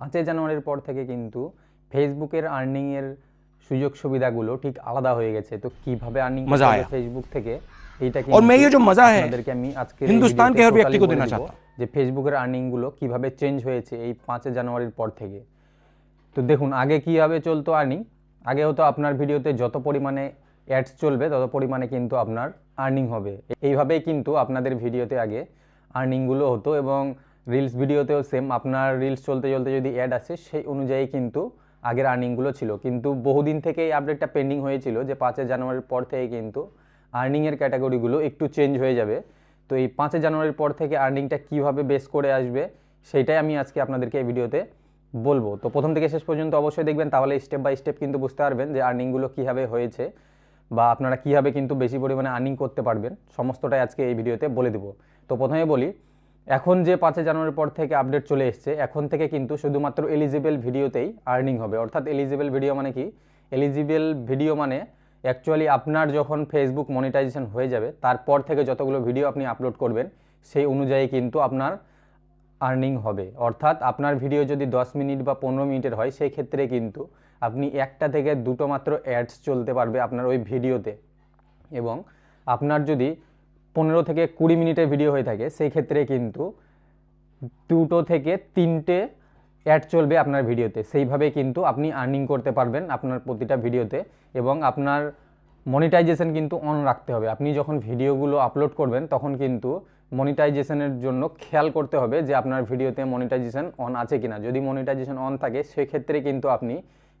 পাঁচই জানুয়ারির পর থেকে কিন্তু ফেসবুকের আর্নিংয়ের সুযোগ সুবিধাগুলো ঠিক আলাদা হয়ে গেছে তো কিভাবে আর্নিং মজা আয়া। ফেসবুক থেকে এইটা और मैं ये जो मजा है আপনাদেরকে আমি আজকে हिंदुस्तान के हर व्यक्ति को देना चाहता हूं। যে ফেসবুকের আর্নিং গুলো কিভাবে চেঞ্জ হয়েছে এই পাঁচই জানুয়ারির পর থেকে তো দেখুন আগে কিভাবে চলতো আর্নিং আগে হতো আপনার ভিডিওতে যত পরিমাণে অ্যাডস চলবে তত পরিমাণে কিন্তু আপনার আর্নিং হবে এইভাবেই কিন্তু আপনাদের ভিডিওতে আগে আর্নিংগুলো হতো এবং রিলস ভিডিওতেও সেম আপনার রিলস চলতে চলতে যদি অ্যাড আসে, সেই অনুযায়ী কিন্তু আগের আর্নিংগুলো ছিল। কিন্তু বহুদিন থেকে এই আপডেটটা পেন্ডিং হয়েছিল যে পাঁচই জানুয়ারির পর থেকে কিন্তু আর্নিংয়ের ক্যাটাগরিগুলো একটু চেঞ্জ হয়ে যাবে। তো এই পাঁচই জানুয়ারির পর থেকে আর্নিংটা কীভাবে বেস করে আসবে, সেটাই আমি আজকে আপনাদেরকে এই ভিডিওতে বলব। তো প্রথম থেকে শেষ পর্যন্ত অবশ্যই দেখবেন, তাহলে স্টেপ বাই স্টেপ কিন্তু বুঝতে পারবেন যে আর্নিংগুলো কীভাবে হয়েছে বা আপনারা কীভাবে কিন্তু বেশি পরিমাণে আর্নিং করতে পারবেন। সমস্তটাই আজকে এই ভিডিওতে বলে দেবো। তো প্রথমে বলি এখন যে পাঁচই জানুয়ারির পর থেকে আপডেট চলে এসছে, এখন থেকে কিন্তু শুধুমাত্র এলিজিবল ভিডিওতেই আর্নিং হবে। অর্থাৎ এলিজিবল ভিডিও মানে কি? এলিজিবল ভিডিও মানে অ্যাকচুয়ালি আপনার যখন ফেসবুক মনিটাইজেশন হয়ে যাবে, তারপর থেকে যতগুলো ভিডিও আপনি আপলোড করবেন, সেই অনুযায়ী কিন্তু আপনার আর্নিং হবে। অর্থাৎ আপনার ভিডিও যদি 10 মিনিট বা পনেরো মিনিটের হয়, সেই ক্ষেত্রে কিন্তু আপনি একটা থেকে দুটো মাত্র অ্যাডস চলতে পারবে আপনার ওই ভিডিওতে এবং আপনার যদি পনেরো থেকে কুড়ি মিনিটের ভিডিও হয়ে থাকে, সেই ক্ষেত্রে কিন্তু দুটো থেকে তিনটে অ্যাড চলবে আপনার ভিডিওতে সেইভাবে কিন্তু আপনি আর্নিং করতে পারবেন আপনার প্রতিটা ভিডিওতে এবং আপনার মনিটাইজেশন কিন্তু অন রাখতে হবে। আপনি যখন ভিডিওগুলো আপলোড করবেন, তখন কিন্তু মনিটাইজেশনের জন্য খেয়াল করতে হবে যে আপনার ভিডিওতে মনিটাইজেশন অন আছে কিনা। যদি মনিটাইজেশন অন থাকে, সেক্ষেত্রে কিন্তু আপনি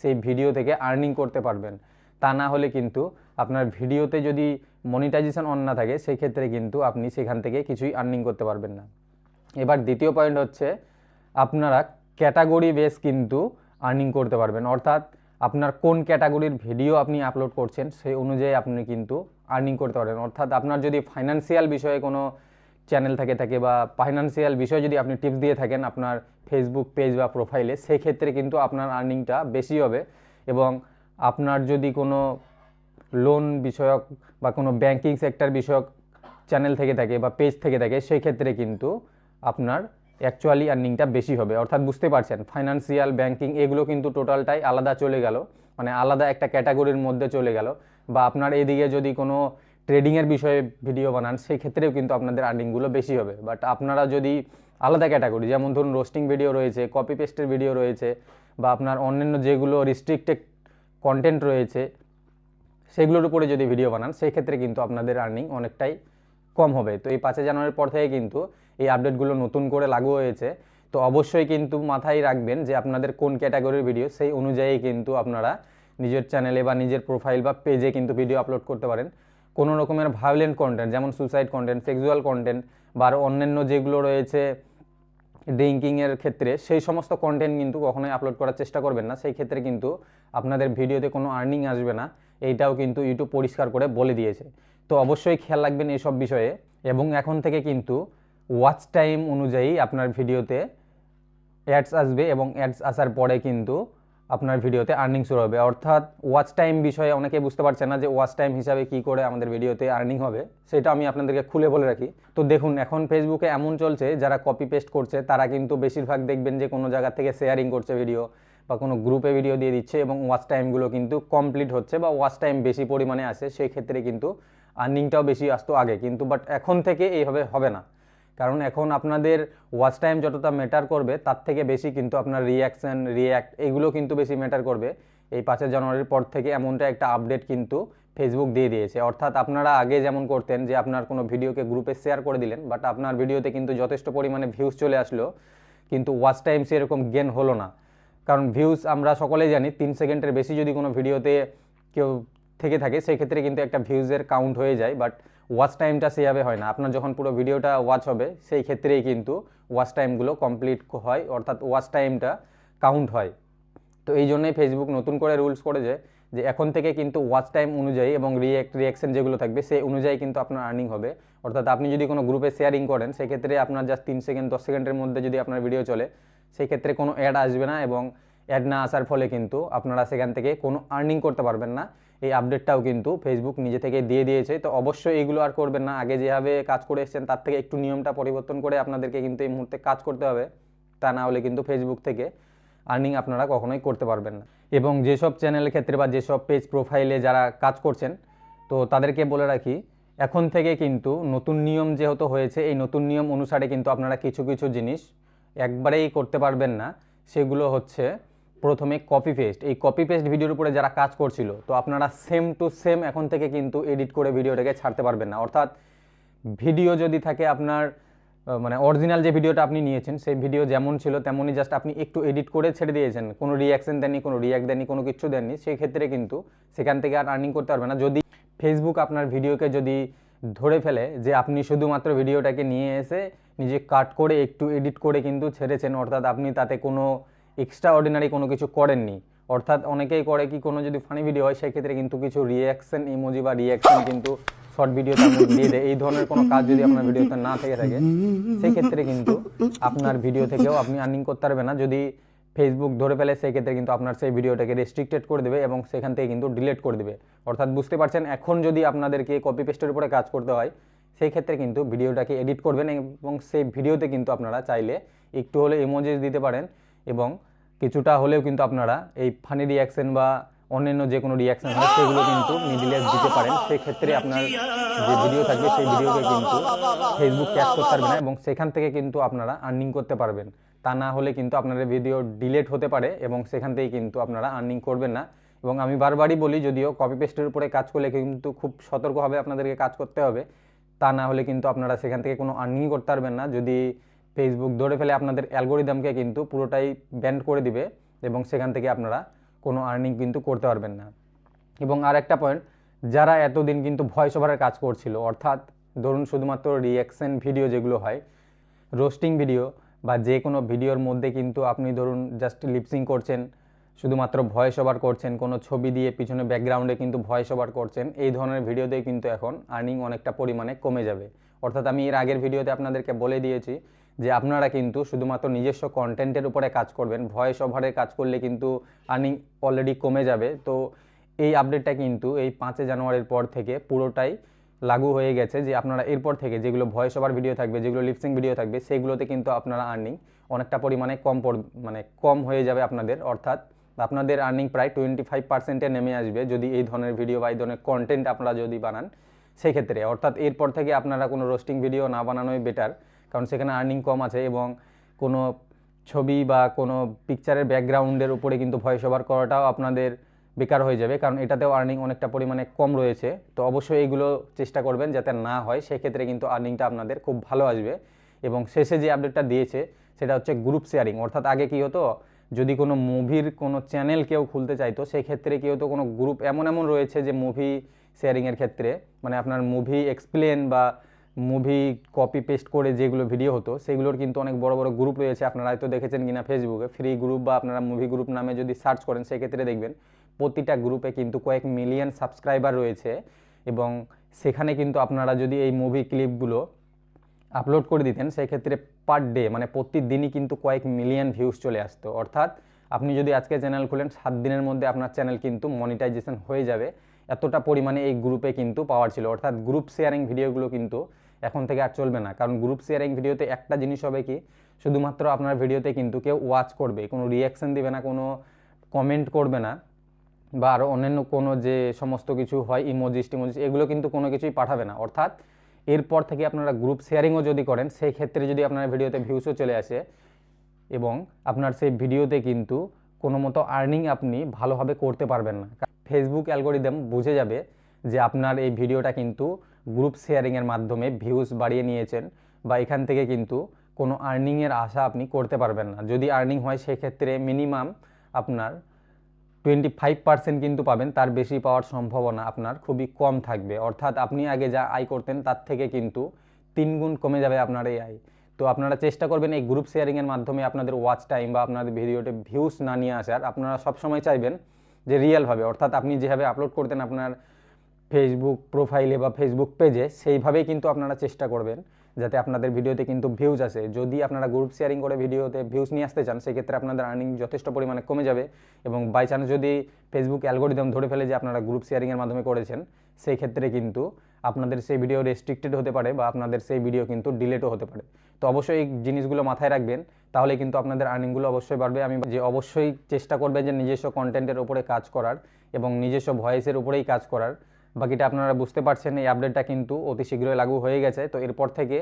সেই ভিডিও থেকে আর্নিং করতে পারবেন। তা না হলে কিন্তু আপনার ভিডিওতে যদি মনিটাইজেশন অন না থাকে সেই ক্ষেত্রে কিন্তু আপনি সেখান থেকে কিছুই আর্নিং করতে পারবেন না। এবার দ্বিতীয় পয়েন্ট হচ্ছে, আপনারা ক্যাটাগরি বেস কিন্তু আর্নিং করতে পারবেন। অর্থাৎ আপনার কোন ক্যাটাগরির ভিডিও আপনি আপলোড করছেন সেই অনুযায়ী আপনি কিন্তু আর্নিং করতে পারবেন। অর্থাৎ আপনার যদি ফাইন্যান্সিয়াল বিষয়ে কোনো চ্যানেল থেকে, থাকে বা ফাইন্যান্সিয়াল বিষয়ে যদি আপনি টিপস দিয়ে থাকেন আপনার ফেসবুক পেজ বা প্রোফাইলে সেক্ষেত্রে কিন্তু আপনার আর্নিংটা বেশি হবে এবং আপনার যদি কোনো লোন বিষয়ক বা কোনো ব্যাংকিং সেক্টর বিষয়ক চ্যানেল থেকে থাকে বা পেজ থেকে থাকে সেই ক্ষেত্রে কিন্তু আপনার অ্যাকচুয়ালি আর্নিংটা বেশি হবে। অর্থাৎ বুঝতে পারছেন ফাইন্যান্সিয়াল ব্যাংকিং এগুলো কিন্তু টোটালটাই আলাদা চলে গেল মানে আলাদা একটা ক্যাটাগরির মধ্যে চলে গেল। বা আপনার এদিকে যদি কোনো ট্রেডিংয়ের বিষয়ে ভিডিও বানান সেই ক্ষেত্রেও কিন্তু আপনাদের আর্নিংগুলো বেশি হবে। বাট আপনারা যদি আলাদা ক্যাটাগরি যেমন ধরুন রোস্টিং ভিডিও রয়েছে কপি পেস্টের ভিডিও রয়েছে, বা আপনার অন্যান্য যেগুলো রিস্ট্রিক্টেড কন্টেন্ট রয়েছে সেগুলোর উপরে যদি ভিডিও বানান সেই ক্ষেত্রে কিন্তু আপনাদের আর্নিং অনেকটাই কম হবে। তো এই পাঁচই জানুয়ারির পর থেকে কিন্তু এই আপডেটগুলো নতুন করে লাগু হয়েছে। তো অবশ্যই কিন্তু মাথায় রাখবেন যে আপনাদের কোন ক্যাটাগরির ভিডিও সেই অনুযায়ী কিন্তু আপনারা নিজের চ্যানেলে বা নিজের প্রোফাইল বা পেজে কিন্তু ভিডিও আপলোড করতে পারেন। কোনো রকমের ভায়োলেন্ট কন্টেন্ট যেমন সুসাইড কন্টেন্ট সেক্সুয়াল কন্টেন্ট বা অন্যান্য যেগুলো রয়েছে ড্রিঙ্কিংয়ের ক্ষেত্রে, সেই সমস্ত কন্টেন্ট কিন্তু কখনোই আপলোড করার চেষ্টা করবেন না। সেই ক্ষেত্রে কিন্তু আপনাদের ভিডিওতে কোনো আর্নিং আসবে না। এইটাও কিন্তু ইউটিউব পরিষ্কার করে বলে দিয়েছে। তো অবশ্যই খেয়াল রাখবেন এইসব বিষয়ে। এবং এখন থেকে কিন্তু ওয়াচ টাইম অনুযায়ী আপনার ভিডিওতে অ্যাডস আসবে এবং অ্যাডস আসার পরে কিন্তু আপনার ভিডিওতে আর্নিং শুরু হবে। অর্থাৎ ওয়াচ টাইম বিষয়ে অনেকে বুঝতে পারছে না যে ওয়াচ টাইম হিসাবে কি করে আমাদের ভিডিওতে আর্নিং হবে। সেটা আমি আপনাদেরকে খুলে বলে রাখি। তো দেখুন, এখন ফেসবুকে এমন চলছে, যারা কপি পেস্ট করছে, তারা কিন্তু বেশিরভাগ দেখবেন যে কোনো জায়গা থেকে শেয়ারিং করছে ভিডিও বা কোনো গ্রুপে ভিডিও দিয়ে দিচ্ছে এবং ওয়াচ টাইমগুলো কিন্তু কমপ্লিট হচ্ছে বা ওয়াচ টাইম বেশি পরিমাণে আসে, সেই ক্ষেত্রে কিন্তু আর্নিংটাও বেশি আসতো আগে। কিন্তু বাট এখন থেকে এইভাবে হবে না। কারণ এখন আপনাদের ওয়াচ টাইম যতটা ম্যাটার করবে, তার থেকে বেশি কিন্তু আপনার রিয়াকশন রিয়্যাক্ট এগুলো কিন্তু বেশি ম্যাটার করবে। এই পাঁচই জানুয়ারির পর থেকে এমনটা একটা আপডেট কিন্তু ফেসবুক দিয়ে দিয়েছে। অর্থাৎ আপনারা আগে যেমন করতেন যে আপনার কোনো ভিডিওকে গ্রুপে শেয়ার করে দিলেন বাট আপনার ভিডিওতে কিন্তু যথেষ্ট পরিমাণে ভিউজ চলে আসলো, কিন্তু ওয়াচ টাইম সেরকম গেন হলো না। কারণ ভিউজ আমরা সকলেই জানি, তিন সেকেন্ডের বেশি যদি কোনো ভিডিওতে কেউ থেকে থাকে সেই ক্ষেত্রে কিন্তু একটা ভিউজের কাউন্ট হয়ে যায় বাট ওয়াচ টাইমটা সেভাবে হয় না। আপনার যখন পুরো ভিডিওটা ওয়াচ হবে, সেই ক্ষেত্রেই কিন্তু ওয়াচ টাইমগুলো কমপ্লিট হয়, অর্থাৎ ওয়াচ টাইমটা কাউন্ট হয়। তো এই জন্যই ফেসবুক নতুন করে রুলস করেছে যে এখন থেকে কিন্তু ওয়াচ টাইম অনুযায়ী এবং রিয়েক্ট রিয়াকশন যেগুলো থাকবে, সেই অনুযায়ী কিন্তু আপনার আর্নিং হবে। অর্থাৎ আপনি যদি কোনো গ্রুপে শেয়ারিং করেন, সেক্ষেত্রে আপনার জাস্ট তিন সেকেন্ড, দশ সেকেন্ডের মধ্যে যদি আপনার ভিডিও চলে সেই ক্ষেত্রে কোনো অ্যাড আসবে না এবং অ্যাড না আসার ফলে কিন্তু আপনারা সেখান থেকে কোনো আর্নিং করতে পারবেন না। এই আপডেটটাও কিন্তু ফেসবুক নিজে থেকে দিয়ে দিয়েছে। তো অবশ্যই এগুলো আর করবেন না। আগে যেভাবে কাজ করে এসেছেন, তার থেকে একটু নিয়মটা পরিবর্তন করে আপনাদেরকে কিন্তু এই মুহূর্তে কাজ করতে হবে। তা না হলে কিন্তু ফেসবুক থেকে আর্নিং আপনারা কখনোই করতে পারবেন না। এবং যেসব চ্যানেলের ক্ষেত্রে বা যেসব পেজ প্রোফাইলে যারা কাজ করছেন, তো তাদেরকে বলে রাখি, এখন থেকে কিন্তু নতুন নিয়ম যেহেতু হয়েছে, এই নতুন নিয়ম অনুসারে কিন্তু আপনারা কিছু কিছু জিনিস একবারেই করতে পারবেন না, সেগুলো হচ্ছে প্রথমে কপি পেস্ট এই কপি পেস্ট ভিডিওর উপরে যারা কাজ করছিল, তো আপনারা সেম টু সেম এখন থেকে কিন্তু এডিট করে ভিডিওটাকে ছাড়তে পারবেন না। অর্থাৎ ভিডিও যদি থাকে আপনার মানে অরিজিনাল যে ভিডিওটা আপনি নিয়েছেন, সেই ভিডিও যেমন ছিল তেমনই জাস্ট আপনি একটু এডিট করে ছেড়ে দিয়েছেন। কোনো রিয়াকশন দেননি, কোনো রিয়াক্ট দেননি, কোনো কিছু দেননি, সেই ক্ষেত্রে কিন্তু সেখান থেকে আর আর্নিং করতে পারবে না। যদি ফেসবুক আপনার ভিডিওকে যদি ধরে ফেলে যে আপনি শুধুমাত্র ভিডিওটাকে নিয়ে এসে নিজে কাট করে একটু এডিট করে কিন্তু ছেড়েছেন। অর্থাৎ আপনি তাতে কোনো এক্সট্রা অর্ডিনারি কোনো কিছু করেননি। অর্থাৎ অনেকেই করে কি কোনো যদি ফানি ভিডিও হয়, সেক্ষেত্রে কিন্তু কিছু রিয়াকশন ইমোজি বা রিয়াকশন কিন্তু শর্ট ভিডিও তার দিয়ে দেয়। এই ধরনের কোনো কাজ যদি আপনার ভিডিওতে না থেকে থাকে, সেক্ষেত্রে কিন্তু আপনার ভিডিও থেকেও আপনি আর্নিং করতে পারবেন না। যদি ফেসবুক ধরে ফেলে, সেক্ষেত্রে কিন্তু আপনার সেই ভিডিওটাকে রেস্ট্রিক্টেড করে দেবে এবং সেখান থেকে কিন্তু ডিলিট করে দেবে। অর্থাৎ বুঝতে পারছেন? এখন যদি আপনাদেরকে কপি পেস্টের উপরে কাজ করতে হয় সেই ক্ষেত্রে কিন্তু ভিডিওটাকে এডিট করবেন এবং সেই ভিডিওতে কিন্তু আপনারা চাইলে একটু হলে ইমোজিস দিতে পারেন এবং কিছুটা হলেও কিন্তু আপনারা এই ফানি রিয়াকশন বা অন্যান্য যে কোনো রিয়াকশন হয়, সেগুলো কিন্তু মিডিলে দিতে পারেন। সেই ক্ষেত্রে আপনার যে ভিডিও থাকবে, সেই ভিডিওকে কিন্তু ফেসবুক ক্যাচ করতে পারবে না এবং সেখান থেকে কিন্তু আপনারা আর্নিং করতে পারবেন। তা না হলে কিন্তু আপনার ভিডিও ডিলেট হতে পারে এবং সেখান থেকে কিন্তু আপনারা আর্নিং করবেন না। এবং আমি বারবারই বলি, যদিও কপি পেস্টের উপরে কাজ করলে কিন্তু খুব সতর্কভাবে আপনাদেরকে কাজ করতে হবে। তা না হলে কিন্তু আপনারা সেখান থেকে কোনো আর্নিং করতে পারবেন না। যদি ফেসবুক ধরে ফেলে আপনাদের অ্যালগোরিদমকে কিন্তু পুরোটাই ব্যান্ড করে দিবে এবং সেখান থেকে আপনারা কোনো আর্নিং কিন্তু করতে পারবেন না। এবং আর একটা পয়েন্ট যারা এতদিন কিন্তু ভয়েস ওভারের কাজ করছিল, অর্থাৎ ধরুন শুধুমাত্র রিয়াকশন ভিডিও যেগুলো হয় রোস্টিং ভিডিও বা যে কোনো ভিডিওর মধ্যে কিন্তু আপনি ধরুন জাস্ট লিপসিং করছেন শুধুমাত্র ভয়েস ওভার করছেন, কোনো ছবি দিয়ে পিছনে ব্যাকগ্রাউন্ডে কিন্তু ভয়েস ওভার করছেন, এই ধরনের ভিডিওতে কিন্তু এখন আর্নিং অনেকটা পরিমাণে কমে যাবে। অর্থাৎ আমি এর আগের ভিডিওতে আপনাদেরকে বলে দিয়েছি যে আপনারা কিন্তু শুধুমাত্র নিজস্ব কন্টেন্টের উপরে কাজ করবেন ভয়েস ওভারের কাজ করলে কিন্তু আর্নিং অলরেডি কমে যাবে। তো এই আপডেটটা কিন্তু এই পাঁচই জানুয়ারির পর থেকে পুরোটাই লাগু হয়ে গেছে যে আপনারা এরপর থেকে যেগুলো ভয়েস ওভার ভিডিও থাকবে, যেগুলো লিপসিং ভিডিও থাকবে, সেগুলোতে কিন্তু আপনারা আর্নিং অনেকটা পরিমাণে কম মানে কম হয়ে যাবে আপনাদের। অর্থাৎ আপনাদের আর্নিং প্রায় টোয়েন্টি ফাইভ পার্সেন্টে নেমে আসবে যদি এই ধরনের ভিডিও বা এই ধরনের কন্টেন্ট আপনারা যদি বানান সেই ক্ষেত্রে অর্থাৎ এরপর থেকে আপনারা কোনো রোস্টিং ভিডিও না বানানোই বেটার কারণ সেখানে আর্নিং কম আছে এবং কোনো ছবি বা কোনো পিকচারের ব্যাকগ্রাউন্ডের উপরে কিন্তু ভয়েস ওভার করাটাও আপনাদের বেকার হয়ে যাবে, কারণ এটাতেও আর্নিং অনেকটা পরিমাণে কম রয়েছে। তো অবশ্যই এইগুলো চেষ্টা করবেন যাতে না হয়, সেক্ষেত্রে কিন্তু আর্নিংটা আপনাদের খুব ভালো আসবে। এবং শেষে যে আপডেটটা দিয়েছে, সেটা হচ্ছে গ্রুপ শেয়ারিং অর্থাৎ আগে কী হতো যদি কোনো মুভির কোনো চ্যানেল কেউ খুলতে চাইতো সেই ক্ষেত্রে কী হতো কোনো গ্রুপ এমন এমন রয়েছে যে মুভি শেয়ারিংয়ের ক্ষেত্রে মানে আপনার মুভি এক্সপ্লেন বা মুভি কপি পেস্ট করে যেগুলো ভিডিও হতো, সেগুলোর কিন্তু অনেক বড় বড় গ্রুপ রয়েছে। আপনারা হয়তো দেখেছেন কিনা ফেসবুকে ফ্রি গ্রুপ বা আপনারা মুভি গ্রুপ নামে যদি সার্চ করেন, সেক্ষেত্রে দেখবেন প্রতিটা গ্রুপে কিন্তু কয়েক মিলিয়ন সাবস্ক্রাইবার রয়েছে এবং সেখানে কিন্তু আপনারা যদি এই মুভি ক্লিপগুলো আপলোড করে দিতেন সেক্ষেত্রে পার ডে মানে প্রতিদিনই কিন্তু কয়েক মিলিয়ন ভিউজ চলে আসতো। অর্থাৎ আপনি যদি আজকে চ্যানেল খুলেন, সাত দিনের মধ্যে আপনার চ্যানেল কিন্তু মনিটাইজেশন হয়ে যাবে। এতটা পরিমাণে এই গ্রুপে কিন্তু পাওয়ার ছিল। অর্থাৎ গ্রুপ শেয়ারিং ভিডিওগুলো কিন্তু এখন থেকে আর চলবে না। কারণ গ্রুপ শেয়ারিং ভিডিওতে একটা জিনিস হবে কি, শুধুমাত্র আপনার ভিডিওতে কিন্তু কেউ ওয়াচ করবে, কোনো রিয়াকশন দিবে না, কোনো কমেন্ট করবে না, বা আরও অন্যান্য কোনো যে সমস্ত কিছু হয় ইমোজিস টিমোজিস এগুলো কিন্তু কোনো কিছুই পাঠাবে না। অর্থাৎ এরপর থেকে আপনারা গ্রুপ শেয়ারিংও যদি করেন সেই ক্ষেত্রে যদি আপনার ভিডিওতে ভিউসও চলে আসে এবং আপনার সেই ভিডিওতে কিন্তু কোনো মতো আর্নিং আপনি ভালোভাবে করতে পারবেন না। ফেসবুক অ্যালগোরিদম বুঝে যাবে যে আপনার এই ভিডিওটা কিন্তু গ্রুপ শেয়ারিংয়ের মাধ্যমে ভিউজ বাড়িয়ে নিয়েছেন বা এখান থেকে কিন্তু কোনো আর্নিংয়ের আশা আপনি করতে পারবেন না। যদি আর্নিং হয়, সেক্ষেত্রে মিনিমাম আপনার টোয়েন্টি ফাইভ পার্সেন্ট কিন্তু পাবেন, তার বেশি পাওয়ার সম্ভাবনা আপনার খুবই কম থাকবে। অর্থাৎ আপনি আগে যা আয় করতেন, তার থেকে কিন্তু তিন গুণ কমে যাবে আপনার এই আয়। তো আপনারা চেষ্টা করবেন এই গ্রুপ শেয়ারিংয়ের মাধ্যমে আপনাদের ওয়াচ টাইম বা আপনাদের ভিডিওতে ভিউস না নিয়ে আসার। আপনারা সবসময় চাইবেন যে রিয়েলভাবে অর্থাৎ আপনি যেভাবে আপলোড করতেন আপনার ফেসবুক প্রোফাইলে বা ফেসবুক পেজে সেইভাবেই কিন্তু আপনারা চেষ্টা করবেন। যাতে আপনাদের ভিডিওতে কিন্তু ভিউজ আসে। যদি আপনারা গ্রুপ শেয়ারিং করে ভিডিওতে ভিউজ নিয়ে আসতে চান, সেক্ষেত্রে আপনাদের আর্নিং যথেষ্ট পরিমাণে কমে যাবে এবং বাই চান্স যদি ফেসবুক অ্যালগোরিদম ধরে ফেলে যে আপনারা গ্রুপ শেয়ারিংয়ের মাধ্যমে করেছেন সেই ক্ষেত্রে কিন্তু আপনাদের সেই ভিডিও রেস্ট্রিক্টেড হতে পারে বা আপনাদের সেই ভিডিও কিন্তু ডিলেটও হতে পারে। তো অবশ্যই এই জিনিসগুলো মাথায় রাখবেন, তাহলে কিন্তু আপনাদের আর্নিংগুলো অবশ্যই বাড়বে। আমি যে অবশ্যই চেষ্টা করবেন যে নিজস্ব কন্টেন্টের উপরে কাজ করার এবং নিজস্ব ভয়েসের উপরেই কাজ করার। বাকিটা আপনারা বুঝতে পারছেন, এই আপডেটটা কিন্তু অতি শীঘ্রই লাগু হয়ে গেছে। তো এরপর থেকে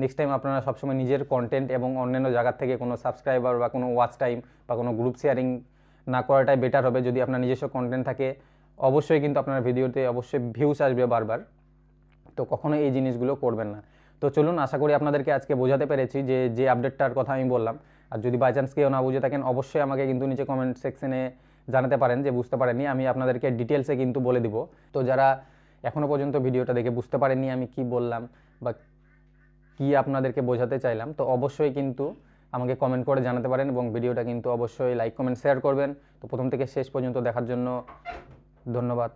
নেক্সট টাইম আপনারা সবসময় নিজের কন্টেন্ট এবং অন্যান্য জায়গার থেকে কোনো সাবস্ক্রাইবার বা কোনো ওয়াচ টাইম বা কোনো গ্রুপ শেয়ারিং না করাটাই বেটার হবে। যদি আপনার নিজস্ব কন্টেন্ট থাকে, অবশ্যই কিন্তু আপনার ভিডিওতে অবশ্যই ভিউস আসবে বারবার। তো কখনো এই জিনিসগুলো করবেন না। তো চলুন, আশা করি আপনাদেরকে আজকে বোঝাতে পেরেছি যে যে আপডেটটার কথা আমি বললাম। আর যদি বাই চান্স কেউ না বুঝে থাকেন, অবশ্যই আমাকে কিন্তু নিচে কমেন্ট সেকশনে জানাতে পারেন যে বুঝতে পারেনি আমি আপনাদেরকে ডিটেলসে কিন্তু বলে দিব। তো যারা এখনও পর্যন্ত ভিডিওটা দেখে বুঝতে পারেননি আমি কি বললাম বা কি আপনাদেরকে বোঝাতে চাইলাম, তো অবশ্যই কিন্তু আমাকে কমেন্ট করে জানাতে পারেন এবং ভিডিওটা কিন্তু অবশ্যই লাইক কমেন্ট শেয়ার করবেন। তো প্রথম থেকে শেষ পর্যন্ত দেখার জন্য ধন্যবাদ।